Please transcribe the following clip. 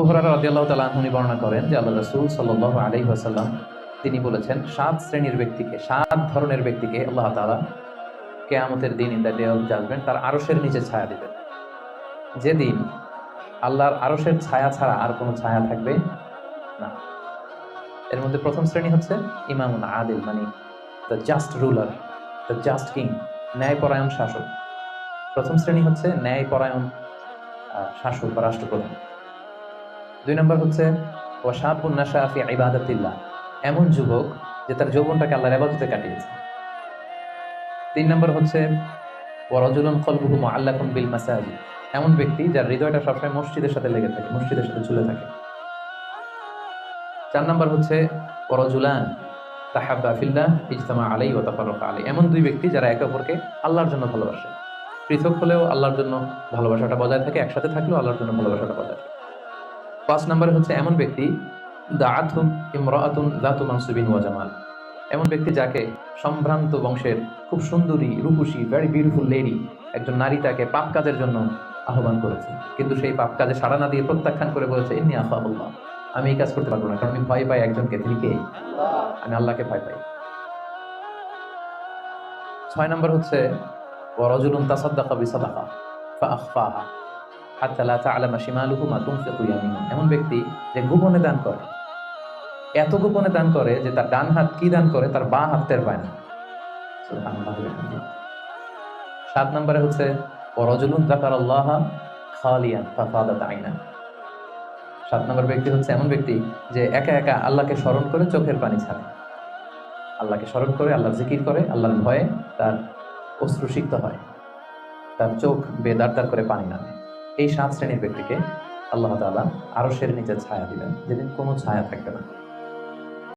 আবু হরারা তাআলা আনহু উনি বর্ণনা করেন যে আল্লাহ রাসূল সাল্লাল্লাহু আলাইহি ওয়াসাল্লাম, তিনি বলেছেন, সাত শ্রেণির ব্যক্তিকে, সাত ধরনের ব্যক্তিকে আল্লাহ তাআলা কেয়ামতের দিন in the day of judgement তার আরশের নিচে ছায়া দিবেন। যেদিন আল্লাহর আরশের ছায়া ছাড়া আর কোনো ছায়া থাকবে না। এর মধ্যে প্রথম শ্রেণি হচ্ছে ইমামুন আদিল মানে the just ruler the just king ন্যায়পরায়ণ শাসক। প্রথম শ্রেণি হচ্ছে ন্যায়পরায়ণ শাসক বা রাষ্ট্রপ্রধান। দুই নম্বর হচ্ছে ওয়াশাবুন্নাশা ফি ইবাদাতিল্লাহ। এমন যুবক যে তার যৌবনটাকে আল্লাহর ইবাদতে কাটিয়েছে। তিন নম্বর হচ্ছে, ওয়ারাজুলুন কলবুহু মুআল্লাকুন বিল মাসাজিদ। এমন ব্যক্তি যার হৃদয়টা সবসময় মসজিদের সাথে লেগে থাকে, মসজিদের সাথে ঝুলে থাকে। চার নম্বর হচ্ছে, ওয়ারাজুলান তাহাব্বা ফিল্লাহ ইজতামা আলাই ওয়া তাফাররাকা আলাই এমন দুই ব্যক্তি যারা একে অপরকে আল্লাহর জন্য ভালোবাসে। পৃথক হলেও আল্লাহর জন্য ভালোবাসাটা বজায় থাকে, একসাথে থাকলেও আল্লাহর জন্য ভালোবাসাটা বজায় থাকে। পাঁচ নম্বরে হচ্ছে এমন ব্যক্তি দাআতুম ইমরাআতুন যাতু মানসুবিন ওয়া জামাল। এমন ব্যক্তি যাকে সম্ভ্রান্ত বংশের খুব সুন্দরী, রূপসী ভেরি বিউটিফুল লেডি একজন নারী তাকে পাপ কাজের জন্য আহ্বান করেছে। কিন্তু সেই পাপ কাজে সাড়া না দিয়ে প্রত্যাখ্যান করে বলেছে এমনি ইন্নি আফাহুল্লাহ আমি এই কাজ করতে পারব না, কারণ আমি ভয় পাই একজনকে। তিনি কে? আমি আল্লাহকে ভয় পাই। ছয় নম্বর হচ্ছে তাসাদ্দাকা বিসাদাকা ফাআখফাহা। হাত্তা লা তা'লামা শিমালুহু মা তুনফিকু ইয়ামিনুহু এমন ব্যক্তি যে গোপনে দান করে। এত গোপনে দান করে যে তার ডান হাত কি দান করে, তার বাঁ হাত টের পায় না। সাত নম্বরে হচ্ছে সাত নম্বর ব্যক্তি হচ্ছে এমন ব্যক্তি যে একা একা আল্লাহকে স্মরণ করে চোখের পানি ছাড়ে। আল্লাহকে স্মরণ করে আল্লাহ জিকির করে, আল্লাহর ভয়ে তার অশ্রু সিক্ত হয়। তার চোখ বেদার দার করে পানি নামে। এই সাত শ্রেণির ব্যক্তিকে আল্লাহ তালা আরও আরশের নিচে ছায়া দিবেন, যেদিন কোনো ছায়া থাকবে না।